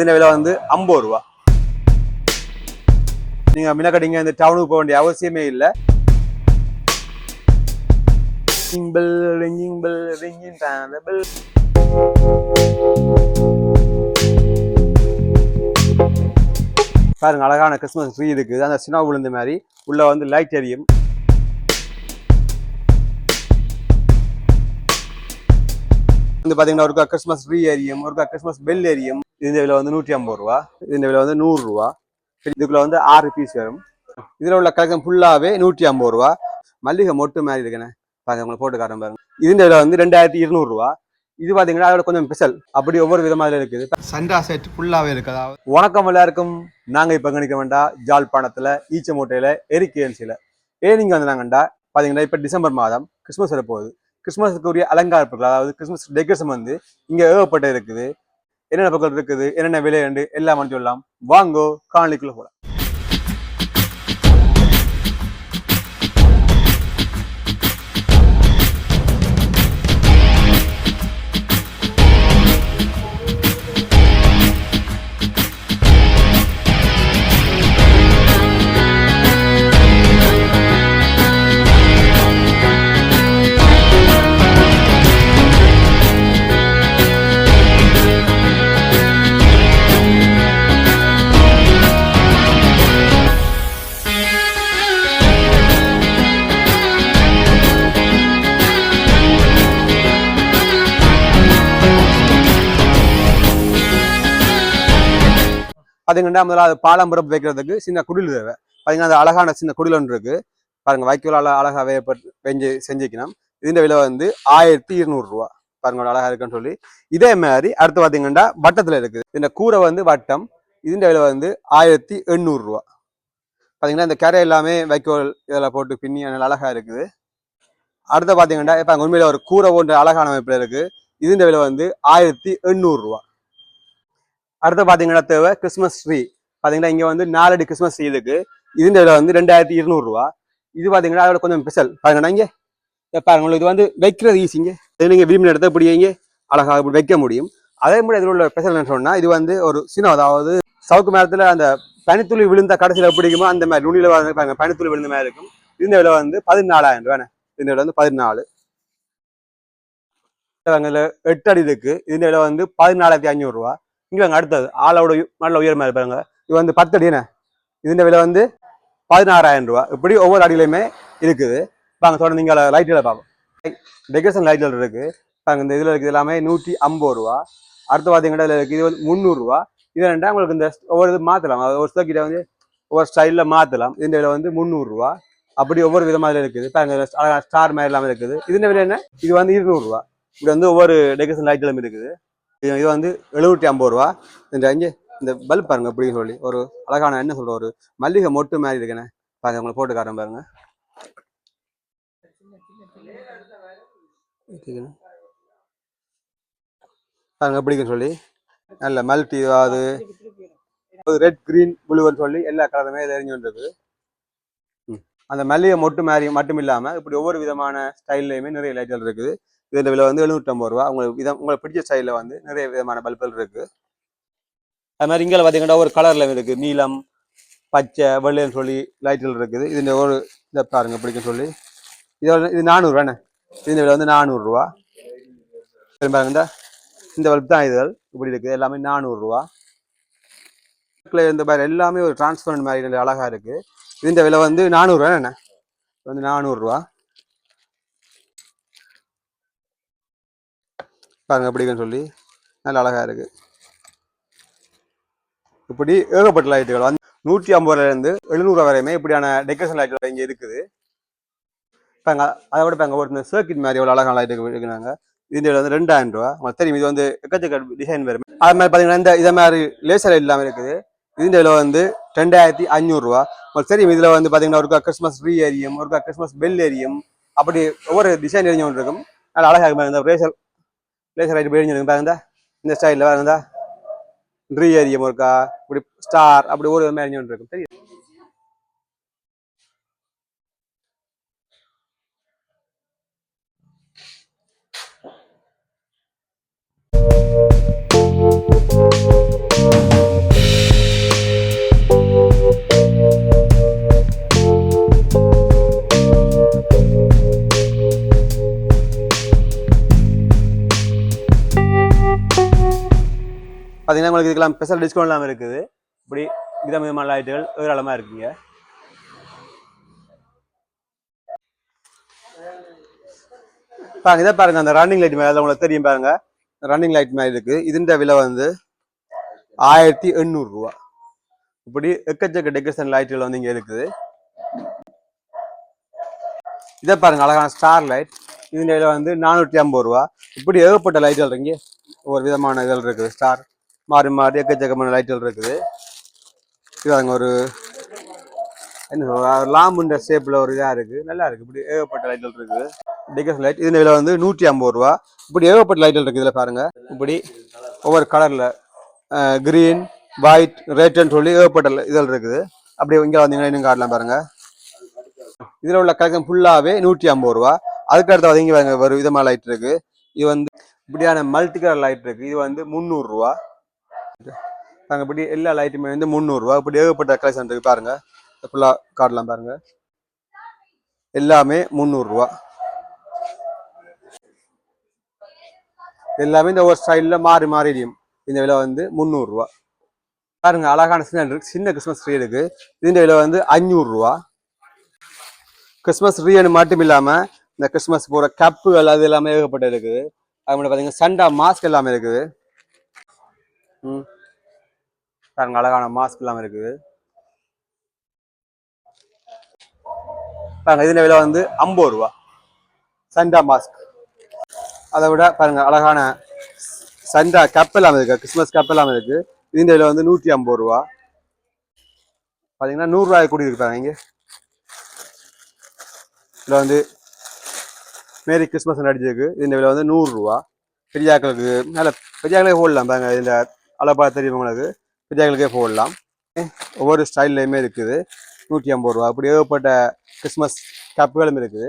இதில் விலை வந்து ஐம்பது ரூபா. நீங்க மினக்கடிங்க இந்த டவுனுக்கு போக வேண்டிய அவசியமே இல்லை. Bell ringing bell ringing bell பாருங்க அழகான கிறிஸ்மஸ் ட்ரீ இருக்குது. அந்த சின்ன விழுந்த மாதிரி. உள்ள வந்து லைட் எரியும். வந்து பாத்தீங்கன்னா ஒருக்கா கிறிஸ்மஸ் ட்ரீ எரியும் ஒருக்கா கிறிஸ்மஸ் பெல் எரியும். இந்த விலை வந்து நூற்றி ஐம்பது ரூபா இந்த விலை வந்து நூறு ரூபா. இதுக்குள்ள வந்து ஆறு பீஸ் வரும். இதுல உள்ள கலெக்ஷன் ஃபுல்லாவே நூற்றி ஐம்பது ரூபா. மல்லிகை மொட்டு மாதிரி இருக்குண்ணே. பாருங்க உங்களுக்கு போட்டு காட்டுறேன் பாருங்க. இதுஇந்த விலை வந்து ரெண்டாயிரத்தி இருநூறு ரூபா. இது பாத்தீங்கன்னா அதோட கொஞ்சம் ஸ்பெஷல் அப்படி ஒவ்வொரு விதமாக இருக்குது. சண்டா செட் ஃபுல்லாவே இருக்கு அதாவது. வணக்கம் எல்லாருக்கும். நாங்க இப்ப கணிக்க வேண்டாம். ஜாழ்ப்பாணத்துல ஈச்ச மூட்டையில எரிக்கேன்சில ஏன் நீங்க வந்தாங்கண்டா பாத்தீங்கன்னா இப்ப டிசம்பர் மாதம் கிறிஸ்மஸ் வரப்போகுது. கிறிஸ்மஸுக்கு உரிய அலங்கார பொருட்கள் அதாவது கிறிஸ்மஸ் டெக்கரேஷன் வந்து இங்க ஏகப்பட்ட இருக்குது. என்னென்ன பொருட்கள் இருக்குது என்னென்ன விலை உண்டு எல்லாம் சொல்லலாம் வாங்கோ காணொலிக்குள்ள போகலாம் பார்த்தீங்கன்னா முதல்ல பாலம் பிறப்பு வைக்கிறதுக்கு சின்ன குடில் தேவை. பார்த்தீங்கன்னா அது அழகான சின்ன குடில் ஒன்று இருக்கு. பாருங்க வைக்கோலால அழகாக வேப்பட்டு வெஞ்சு செஞ்சுக்கணும். இதுன்ற விலை வந்து ஆயிரத்தி இருநூறு பாருங்க அழகாக அழகா இருக்குன்னு சொல்லி. இதே மாதிரி அடுத்து பார்த்தீங்கன்னா வட்டத்தில் இருக்குது. இந்த கூரை வந்து வட்டம். இதுன்ற விலை வந்து ஆயிரத்தி எண்ணூறுரூவா பார்த்தீங்கன்னா இந்த கரை எல்லாமே வைக்கோல் இதெல்லாம் போட்டு பின்னி அழகாக இருக்குது. அடுத்து பார்த்தீங்கன்னா இப்போ உண்மையில் ஒரு கூரை போன்ற அழகான அமைப்பில் இருக்குது இதுன்ற விலை வந்து ஆயிரத்தி எண்ணூறுரூவா அடுத்து பார்த்தீங்கன்னா தேவை? கிறிஸ்மஸ் ட்ரீ பார்த்தீங்கன்னா இங்கே வந்து நாலடி கிறிஸ்மஸ் ட்ரீ இருக்கு. இதுன்ற வந்து ரெண்டாயிரத்தி இருநூறுவா இது பார்த்தீங்கன்னா அதோட கொஞ்சம் ஸ்பெஷல் பாருங்கண்ணா இங்கே பாருங்க இது வந்து வைக்கிறது ஈஸிங்க இது நீங்கள் விரும்பின இடத்த இப்படி அழகாக வைக்க முடியும். அதே மாதிரி இதில் உள்ள ஸ்பெஷல் என்ன சொன்னால் இது வந்து ஒரு சினம் அதாவது சவுக்கு மேரத்தில் அந்த பனித்துளி விழுந்த கடைசியில் பிடிக்குமோ அந்த மாதிரி நுனியில் வந்து பாருங்க பனித்துளி விழுந்த மாதிரி இருக்கும். இந்த விலை வந்து பதினாலாயிரம் ரூபாய் இந்த விலை வந்து பதினாலு. எட்டு அடி இருக்கு. இந்த விலை வந்து பதினாலாயிரத்தி ஐநூறுரூவா இங்கே வாங்க அடுத்தது. ஆளோட நல்ல உயரமாக இருப்பாங்க இது வந்து பத்து அடி என்ன? இதுன்ற விலை வந்து பதினாறாயிரம் ரூபா இப்படி ஒவ்வொரு அடியிலையுமே இருக்குது. வாங்க தொடர்ந்து நீங்கள் லைட்டில் பார்ப்போம். டெக்கரேஷன் லைட்டில் இருக்குது பாருங்க இந்த இதில் இருக்குது எல்லாமே நூற்றி ஐம்பது ரூபா. அடுத்து பார்த்தீங்கன்னா இதில் இருக்குது இது வந்து முந்நூறுரூவா இது ரெண்டா உங்களுக்கு இந்த ஒவ்வொரு இது மாற்றலாம் ஒரு சில வந்து ஒவ்வொரு ஸ்டைலில் மாற்றலாம் இந்த விலை வந்து முந்நூறுரூவா அப்படி ஒவ்வொரு விதமாக இருக்குது. பாருங்க ஸ்டார் மாதிரி இல்லாமல் இருக்குது. இதுன்ற விலை என்ன? இது வந்து இருநூறுவா இப்படி வந்து ஒவ்வொரு டெக்கரேஷன் லைட்டிலும் இருக்குது. இது இது வந்து எழுநூற்றி ஐம்பது ரூபா. இந்த இங்கே இந்த பல்ப் பாருங்க அப்படின்னு சொல்லி. ஒரு அழகான என்ன சொல்ற ஒரு மல்லிகை மொட்டு மாதிரி இருக்குண்ணே பாருங்க உங்களை போட்டு காட்டுறேன் பாருங்க. பாருங்க எப்படின்னு சொல்லி. நல்ல மல்டி அது ரெட் கிரீன் ப்ளூன்னு சொல்லி எல்லா கலருமே தெரிஞ்சு வந்துருக்கு அந்த மல்லிகை மொட்டு மாதிரி மட்டும் இல்லாம இப்படி ஒவ்வொரு விதமான ஸ்டைல்லையுமே நிறைய லைட்கள் இருக்குது. இதில் விலை வந்து எழுநூற்றம்பது ரூபா. உங்களுக்கு இதை உங்களுக்கு பிடிச்ச ஸ்டைலில் வந்து நிறைய விதமான பல்புகள் இருக்குது அது மாதிரி இங்கே பார்த்தீங்கன்னா ஒரு கலரில் இருக்குது நீலம் பச்சை வெள்ளைன்னு சொல்லி லைட்டில் இருக்குது. இது ஒரு இதை பாருங்க பிடிக்கும் சொல்லி. இதோட இது நானூறுரூவாண்ணே இந்த விலை வந்து நானூறுரூவா பாருங்க இந்த இந்த பல்ப் தான் இதுகள் இப்படி இருக்குது. எல்லாமே நானூறுரூவா இந்த மாதிரி எல்லாமே ஒரு டிரான்ஸ்பரண்ட் மாதிரி அழகாக இருக்குது இந்த விலை வந்து நானூறுரூவா என்ன வந்து நானூறுரூவா பாருங்க அப்படின்னு சொல்லி. நல்ல அழகா இருக்கு. இப்படி ஏகப்பட்ட லைட்டுகள் வந்து நூற்றி ஐம்பது ரூபாயிலேருந்து எழுநூறு வரையுமே இப்படியான டெக்கரேஷன் லைட்டுகள் இங்கே இருக்குது. பாருங்க அதை விட பாருங்க ஒரு சர்க்கிட் மாதிரி எவ்வளோ அழகான லைட்டு இருக்குனாங்க. இது வந்து ரெண்டாயிரம் ரூபா உங்களுக்கு தெரியும் இது வந்து எக்கச்சக்க டிசைன் வரும் அது மாதிரி பார்த்தீங்கன்னா இந்த இதை மாதிரி லேசர் லைட் இல்லாமல் இருக்குது. இதுன்ற விலை வந்து ரெண்டாயிரத்தி அஞ்சூறுரூவா உங்களுக்கு தெரியும் இதில் வந்து பார்த்தீங்கன்னா ஒருக்கா கிறிஸ்மஸ் ட்ரீ ஏரியம் ஒருக்கா கிறிஸ்மஸ் பெல் ஏரியம் அப்படி ஒவ்வொரு டிசைன் எரிஞ்சு ஒன்று இருக்கும். நல்லா அழகாக இருக்கும் இந்த ரேசர் லேசர் லைட் போய் எரிஞ்சிருக்கு பாருங்க இந்த ஸ்டைலில் பாருங்க ட்ரீ ஏரியம் இருக்கா இப்படி ஸ்டார் அப்படி ஒரு விதமாக இருக்கும். தெரியும் உங்களுக்கு இதுக்கெல்லாம் ஸ்பெஷல் டிஸ்கவுண்ட் எல்லாம் இருக்குது. இப்படி விதம் விதமான லைட்டுகள் ஏராளமாக இருக்குங்க. பாருங்க இதை பாருங்க அந்த ரன்னிங் லைட் மேலே உங்களுக்கு தெரியும் பாருங்க. ரன்னிங் லைட் மாதிரி இருக்கு. இதுன்ற விலை வந்து ஆயிரத்தி எண்ணூறு ரூபா. இப்படி எக்கச்சக்க டெக்கரேஷன் லைட்டுகள் வந்து இங்கே இருக்குது. இதை பாருங்க அழகான ஸ்டார் லைட் இதுன்ற வந்து நானூற்றி ஐம்பது ரூபா. இப்படி ஏகப்பட்ட லைட்டுகள் இருக்கு. ஒரு விதமான இதழ் இருக்குது ஸ்டார் மாறி மாறி எக்கச்சக்கமான லைட்டுகள் இருக்குது. இது அங்கே ஒரு என்ன சொல்ற லாம்புன்ற ஷேப்பில் ஒரு இதாக இருக்குது நல்லா இருக்குது இப்படி ஏகப்பட்ட லைட்டுகள் இருக்குது. டெக்கரேஷன் லைட் இதன் விலை வந்து நூற்றி ஐம்பது ரூபா. இப்படி ஏகப்பட்ட லைட்டுகள் இருக்குது இதில் பாருங்கள் இப்படி ஒவ்வொரு கலரில் கிரீன் ஒயிட் ரெட்னு சொல்லி ஏகப்பட்ட இதில் இருக்குது. அப்படியே இங்கே வந்தீங்கன்னா இன்னும் காட்டலாம் பாருங்கள் இதில் உள்ள கலெக்ஷன் ஃபுல்லாகவே நூற்றி ஐம்பது ரூபா. அதுக்கு அடுத்து வந்து ஒரு விதமான லைட் இருக்குது இது வந்து இப்படியான மல்டி கலர் லைட் இருக்குது இது வந்து முந்நூறுரூவா பாருங்க இப்படி எல்லா லைட்டுமே வந்து முந்நூறு இப்படி ஏகப்பட்ட கலெக்ஷன் இருக்குது பாருங்க. ஃபுல்லா காட்டலாம் பாருங்க. எல்லாமே முந்நூறுரூவா எல்லாமே இந்த ஒரு ஸ்டைல்ல மாறி மாறிடும் இந்த விலை வந்து முந்நூறு ரூபா பாருங்க அழகான சின்ன இருக்கு. சின்ன கிறிஸ்மஸ் ட்ரீ இருக்கு. இந்த விலை வந்து அஞ்சூறு ரூபா கிறிஸ்மஸ் ட்ரீனு மட்டும் இல்லாம இந்த கிறிஸ்மஸ் போகிற கப்புகள் அது எல்லாமே ஏகப்பட்ட இருக்குது. அது மட்டும் பாத்தீங்கன்னா சண்டா மாஸ்க் எல்லாமே இருக்குது. பாருங்க அழகான மாஸ்க் எல்லாமே இருக்குது. பாருங்க இதுல விலை வந்து ஐம்பது ரூபா. சண்டா மாஸ்க் அதை விட பாருங்க அழகான சண்டா கப் எல்லாம் இருக்கு கிறிஸ்மஸ் கப் எல்லாம் இருக்கு. இந்த விலை வந்து நூற்றி ஐம்பது ரூபா. பாத்தீங்கன்னா நூறு கூடி இருக்கு பாருங்க இங்க. இதுல வந்து மேரி கிறிஸ்மஸ் அடிச்சிருக்கு இந்த விலை வந்து நூறு ரூபா. பெரியாக்களுக்கு நல்ல பெரியாக்களே போடலாம் பாருங்க இதில் அளப்பா தெரியுவங்களுக்கு பெரியாக்களுக்கே போடலாம். ஒவ்வொரு ஸ்டைல்லையுமே இருக்குது. நூற்றி ஐம்பது ரூபா. அப்படி ஏகப்பட்ட கிறிஸ்மஸ் கப்புகளும் இருக்குது.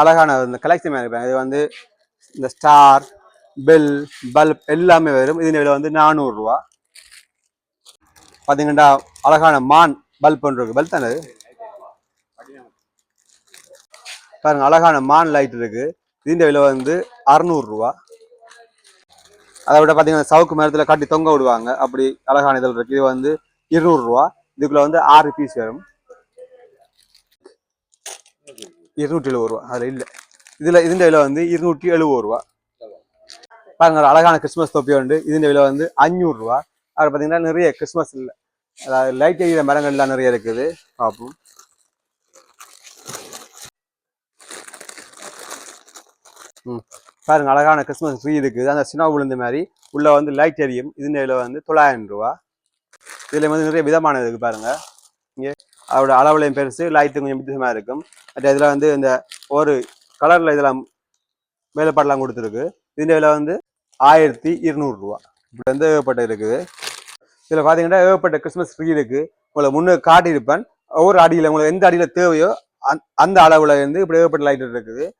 அழகான இந்த கலெக்ஷன் இருப்பாங்க இது வந்து இந்த ஸ்டார் பெல் பல்ப் எல்லாமே வரும். இதன் விலை வந்து நானூறுரூவா பார்த்தீங்கன்னா அழகான மான் பல்ப் இருக்கு. பல்ப் தானே பாருங்க அழகான மான் லைட் இருக்குது இதன் விலை வந்து அறநூறுரூவா அதை விட பார்த்தீங்கன்னா சவுக்கு மரத்தில் கட்டி தொங்க விடுவாங்க. அப்படி அழகான இதழ் இருக்கு. இது வந்து இருநூறு ரூபா. இதுக்குள்ள வந்து ஆறு பீஸ் வரும். இருநூற்றி எழுபது ரூபா. அதில் இல்லை. இதில் இதன் விலை வந்து இருநூற்றி எழுபது ரூபா. பாருங்க ஒரு அழகான கிறிஸ்மஸ் தொப்பி உண்டு. இதன் விலை வந்து அஞ்சூறுரூவா அப்புறம் பார்த்தீங்கன்னா நிறைய கிறிஸ்மஸ் இல்லை. அதாவது லைட் எரியிற மரங்கள்லாம் நிறைய இருக்குது. பார்ப்போம். ம். பாருங்க அழகான கிறிஸ்மஸ் ட்ரீ இருக்குது. அந்த சினிமா விழுந்த மாதிரி உள்ளே வந்து லைட் எரியும். இது நிலையில் வந்து தொள்ளாயிரம் ரூபா. இதில் வந்து நிறைய விதமானது இருக்குது பாருங்கள் இங்கே அதோட அளவுலையும் பெருசு லைட்டு கொஞ்சம் வித்தியாசமாக இருக்கும். மற்ற இதில் வந்து இந்த ஒரு கலரில் இதெல்லாம் வேலைப்பாடெலாம் கொடுத்துருக்கு. இதன் விலை வந்து ஆயிரத்தி இருநூறுரூவா இப்படி வந்து ஏகப்பட்ட இருக்குது. இதில் பார்த்தீங்கன்னா ஏகப்பட்ட கிறிஸ்மஸ் ட்ரீ இருக்குது உங்களை முன்னே காட்டியிருப்பேன். ஒவ்வொரு அடியில் உங்களுக்கு எந்த அடியில் தேவையோ அந்த- அந்த அளவில் இருந்து இப்படி ஏகப்பட்ட லைட் இருக்குது.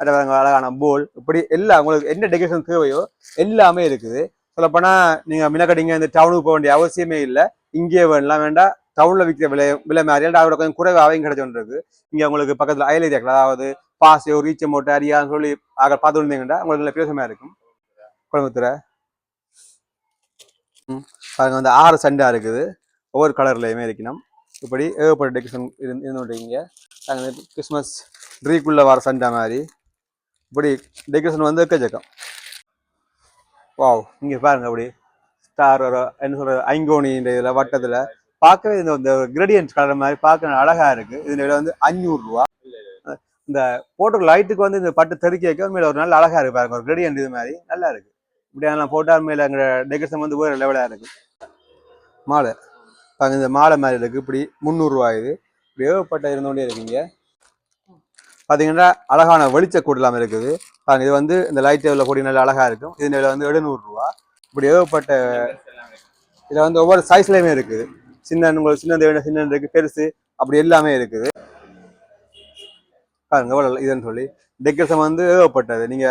அது அழகான போல் இப்படி எல்லாம் உங்களுக்கு என்ன டெக்கரேஷன் தேவையோ எல்லாமே இருக்குது. சொல்லப்போனால் நீங்கள் மினக்கடிங்க இந்த டவுனுக்கு போக வேண்டிய அவசியமே இல்லை. இங்கேயே வேணலாம் வேண்டாம். டவுனில் விற்கிற விலை விலை மாதிரி அதோட கொஞ்சம் குறைவாகவும் கிடைச்சோன்னு இருக்குது இங்கே உங்களுக்கு பக்கத்தில் அயல் ஏரியாக்கள் அதாவது பாசையோ ஒரு ஈச்ச அரியான்னு சொல்லி ஆக பார்த்து இருந்தீங்கன்னா உங்களுக்கு நல்ல பிரயோசமாக இருக்கும். குழம்புத்துறை ம் பாருங்க வந்து ஆறு சண்டா இருக்குது. ஒவ்வொரு கலர்லையுமே இருக்கணும். இப்படி ஏகப்பட்ட டெக்கரேஷன் இருந்து இருந்துட்டீங்க கிறிஸ்மஸ் ட்ரீக்குள்ளே வர சண்டை மாதிரி. இப்படி டெக்கரேஷன் வந்து எக்கச்சக்கம் வாவ் இங்கே பாருங்க அப்படி. ஸ்டார் ஒரு என்ன சொல்றது ஐங்கோணி இந்த வட்டத்தில். பார்க்கவே இந்த இந்த கிரேடியன்ட் கலர் மாதிரி பார்க்க அழகா இருக்கு. இதன் விலை வந்து அஞ்சூறுரூவா இந்த போட்டோ லைட்டுக்கு வந்து இந்த பட்டு தெருக்கி வைக்க மேலே ஒரு நல்ல அழகாக இருக்குது பாருங்க. ஒரு கிரேடியன்ட் இது மாதிரி. நல்லா இருக்கு. இப்படியெல்லாம் போட்டால் மேலே அங்கே டெக்கரேஷன் வந்து வேற லெவலாக இருக்குது மாலை. பாருங்க இந்த மாலை மாதிரி இருக்குது இப்படி முந்நூறுரூவா இது. இப்படி ஏகப்பட்ட இருந்தோண்டே இருக்கீங்க பாத்தீங்கன்னா அழகான வெளிச்ச கூடலாம் இருக்குது. பாருங்க இது வந்து இந்த லைட் உள்ள கொடி நல்லா அழகா இருக்கும். இது விலை வந்து எழுநூறு ரூபா. இப்படி ஏகப்பட்ட இதில் வந்து ஒவ்வொரு சைஸ்லயுமே இருக்குது. சின்ன உங்களுக்கு சின்னது வேணும் சின்னது இருக்கு பெருசு அப்படி எல்லாமே இருக்குது. பாருங்க இதுன்னு சொல்லி. டெக்கரேஷன் வந்து ஏகப்பட்டது. நீங்க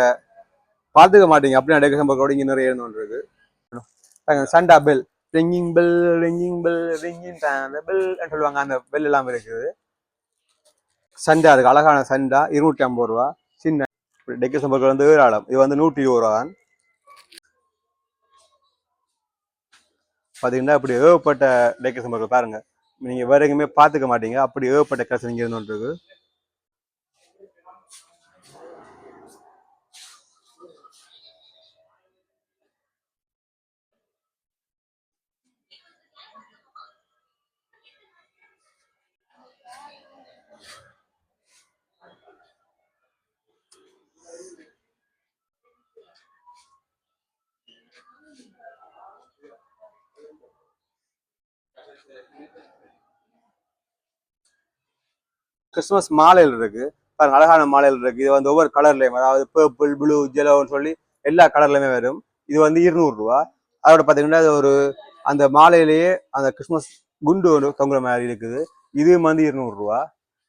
பார்த்துக்க மாட்டீங்க. அப்படியே டெக்கரேஷன் பார்க்க இங்கே நிறைய இருந்தோன்று இருக்கு. பாருங்க Santa bell ringing bell ringing bell ringing bell சொல்லுவாங்க அந்த பெல் எல்லாம் இருக்குது. சண்டா அதுக்கு அழகான சண்டா இருநூற்றி ஐம்பது ரூபா. சின்ன டெக்கரேஷன் பொருட்கள் வந்து ஏராளம். இது வந்து நூற்றி இருபது ரூபா தான். பார்த்தீங்கன்னா அப்படி ஏகப்பட்ட டெக்கரேஷன் பொருட்கள் பாருங்க. நீங்க வேற எங்கேயுமே பார்த்துக்க மாட்டீங்க. அப்படி ஏகப்பட்ட டெக்கரேஷன் இங்கே இருந்துருக்கு கிறிஸ்துமஸ் கிறிஸ்மஸ் இருக்கு. பாருங்க அழகான மாலையில் இருக்கு. இது வந்து ஒவ்வொரு கலர்லயும் அதாவது பர்பிள் ப்ளூ ஜெலோன்னு சொல்லி எல்லா கலர்லயுமே வரும். இது வந்து இருநூறு ரூபா. அதோட பாத்தீங்கன்னா அது ஒரு அந்த மாலையிலேயே அந்த கிறிஸ்மஸ் குண்டு ஒன்று தொங்குற மாதிரி இருக்குது. இது வந்து இருநூறு ரூபா.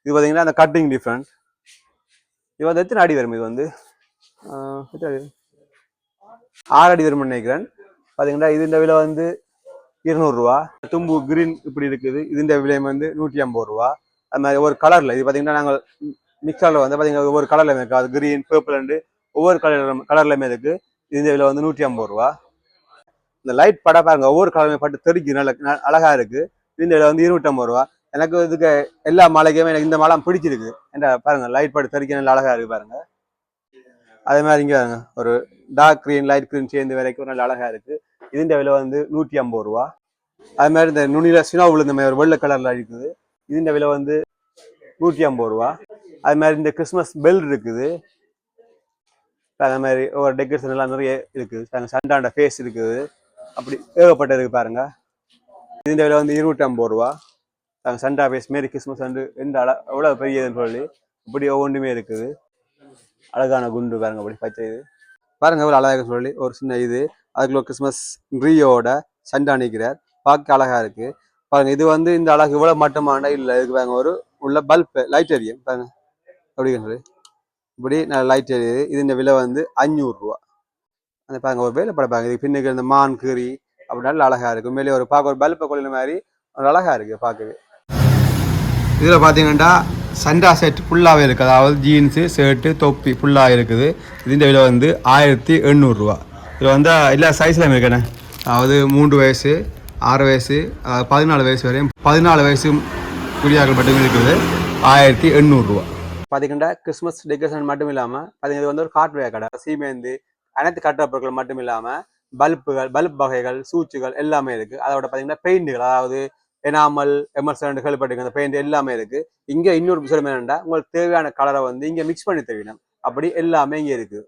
இது பாத்தீங்கன்னா அந்த கட்டிங் டிஃப்ரெண்ட் இது வந்து எத்தனை அடி வரும் இது வந்து? ஆறு அடி வரும் நினைக்கிறேன். பாத்தீங்கன்னா இது இந்த விலை வந்து இருநூறுவா தும்பு கிரீன் இப்படி இருக்குது. இதுஇந்த விலையம் வந்து நூற்றி ஐம்பது ரூபா. அது மாதிரி ஒவ்வொரு கலரில் இது பார்த்தீங்கன்னா நாங்கள் மிக்சர்ல வந்து பார்த்தீங்கன்னா ஒவ்வொரு கலரில் இருக்குது அது கிரீன் பர்பிள் ஒவ்வொரு கலர் கலர்லையுமே இருக்குது இந்த விலை வந்து நூற்றி ஐம்பது ரூபா. இந்த லைட் படம் பாருங்க ஒவ்வொரு கலருமே பட்டு தெறிக்கு நல்ல ந- அழகா இருக்கு. விலை வந்து இருநூற்றம்பது ரூபா. எனக்கு இதுக்கு எல்லா மாலைக்குமே எனக்கு இந்த மாலை பிடிச்சிருக்கு. ஏன்டா பாருங்க லைட் பட்டு தெறிக்க நல்ல அழகாக இருக்குது பாருங்க. அதே மாதிரி இங்கே பாருங்க ஒரு டார்க் க்ரீன் லைட் க்ரீன் சேர்ந்து வரைக்கும் நல்ல அழகாக இருக்குது இதன் விலை வந்து நூற்றி ஐம்பது ரூபா. அது மாதிரி இந்த நுனியில் சினாவில் விழுந்த மாதிரி ஒரு வெள்ளை கலரில் இருக்குது. இதன் விலை வந்து நூற்றி ஐம்பது ரூபா. அது மாதிரி இந்த கிறிஸ்மஸ் பெல் இருக்குது. அது மாதிரி ஒரு டெக்கரேஷன் எல்லாம் நிறைய இருக்குது. சண்டாண்ட ஃபேஸ் இருக்குது. அப்படி ஏகப்பட்ட இருக்குது பாருங்க. இதுஇந்த விலை வந்து இருநூற்றி ஐம்பது ரூபா. நாங்கள் சண்டா ஃபேஸ் மாரி கிறிஸ்மஸ் வந்து எந்த அள எவ்வளோ பெரியதுன்னு சொல்லி இப்படி ஒவ்வொன்றுமே இருக்குது. அழகான குண்டு பாருங்க அப்படி பச்சை இது. பாருங்க ஒரு அழகாக சொல்லி ஒரு சின்ன இது. அதுக்குள்ள கிறிஸ்மஸ் ட்ரீயோட சண்டா அணிக்கிறார். பார்க்க அழகா இருக்கு. பாருங்க இது வந்து இந்த அழகு இவ்வளவு மட்டமான இல்லை இதுக்கு பாருங்க ஒரு உள்ள பல்ப் லைட் எரியும் பாருங்க அப்படி இப்படி நல்ல லைட் எரியுது இது. இந்த விலை வந்து அஞ்சூறு ரூபா. அந்த பாருங்க ஒரு வேலை படம் பாருங்க. இது பின்னுக்கு இந்த மான் கீரி அப்படி நல்ல அழகா இருக்கு. மேலே ஒரு பார்க்க ஒரு பல்பை கொள்ளின மாதிரி ஒரு அழகா இருக்கு பார்க்கவே. இதில் பார்த்தீங்கன்னா சண்டா செட் ஃபுல்லாகவே இருக்குது அதாவது ஜீன்ஸு ஷர்ட்டு தொப்பி ஃபுல்லாக இருக்குது. இதுஇந்த விலை வந்து ஆயிரத்தி எண்ணூறுரூவா இதில் வந்து எல்லா சைஸ்லையும் இருக்கண்ணே அதாவது மூன்று வயசு ஆறு வயசு பதினாலு வயசு வரையும் பதினாலு வயசு குடியாக்கள் மட்டுமே இருக்குது. ஆயிரத்தி எண்ணூறுரூவா பார்த்தீங்கன்னா கிறிஸ்மஸ் டெக்கரேஷன் மட்டும் இல்லாமல் பார்த்தீங்கன்னா இது வந்து ஒரு கார்ட்வேர் கடை. சீமேந்து அனைத்து கட்டுற பொருட்கள் மட்டும் இல்லாமல் பல்புகள் பல்ப் வகைகள் சூச்சுகள் எல்லாமே இருக்குது அதோட பார்த்தீங்கன்னா பெயிண்டுகள் அதாவது எனாமல் எமர்சன் கேள்விப்பட்டிருக்க அந்த பெயிண்ட் எல்லாமே இருக்கு. இங்க இன்னொரு விஷயம் என்னன்னா உங்களுக்கு தேவையான கலரை வந்து இங்க மிக்ஸ் பண்ணி தருவினம். அப்படி எல்லாமே இங்க இருக்கு.